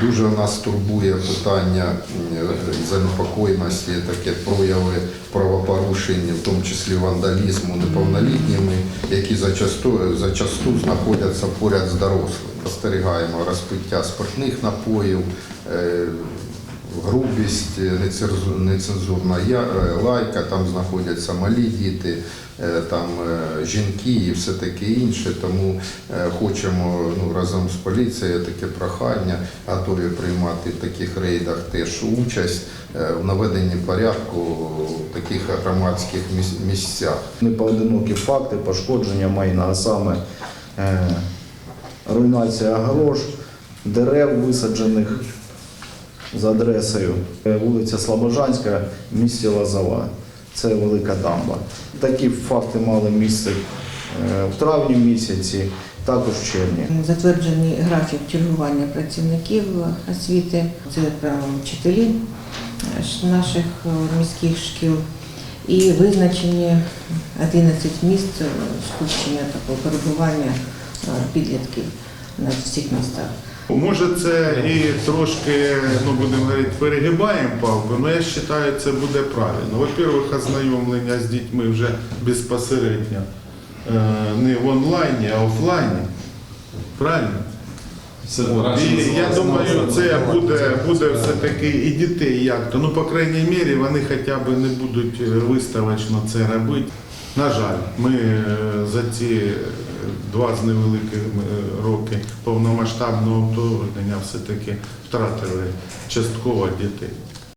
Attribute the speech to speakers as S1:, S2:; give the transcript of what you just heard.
S1: Дуже нас турбує питання занепокоєності, таке прояви правопорушень, в тому числі вандалізму неповнолітніми, які зачасту, зачасту знаходяться поряд з дорослими. Спостерігаємо розпиття спиртних напоїв, е, грубість, нецензурна я- е, лайка, там знаходяться малі діти, е, там е, жінки і все таке інше. Тому е, хочемо ну, разом з поліцією таке прохання, готові приймати в таких рейдах теж участь е, в наведенні порядку в таких громадських міс- місцях.
S2: Непоодинокі факти пошкодження майна, а саме е, руйнація огорож, дерев висаджених за адресою е, вулиця Слобожанська, місті Лозова. Це велика дамба. Такі факти мали місце е, в травні місяці, також в червні.
S3: Затверджений графік чергування працівників освіти. Це вчителі е, наших міських шкіл. І визначені 11 місць скупчення такого перебування підлітків на всіх містах.
S4: Може, це і трошки, ну будемо говорити, перегибаємо палку, але я вважаю, це буде правильно. Во-первых, ознайомлення з дітьми вже безпосередньо е, не в онлайні, а офлайні. Правильно?
S5: Це
S4: І я думаю, це буде, буде все-таки і дітей як-то. Ну, по крайній мірі, вони хоча б не будуть е, виставочно це робити. На жаль, ми е, за ці е, два з невеликих роки повномасштабного вторгнення все-таки втратили частково дітей.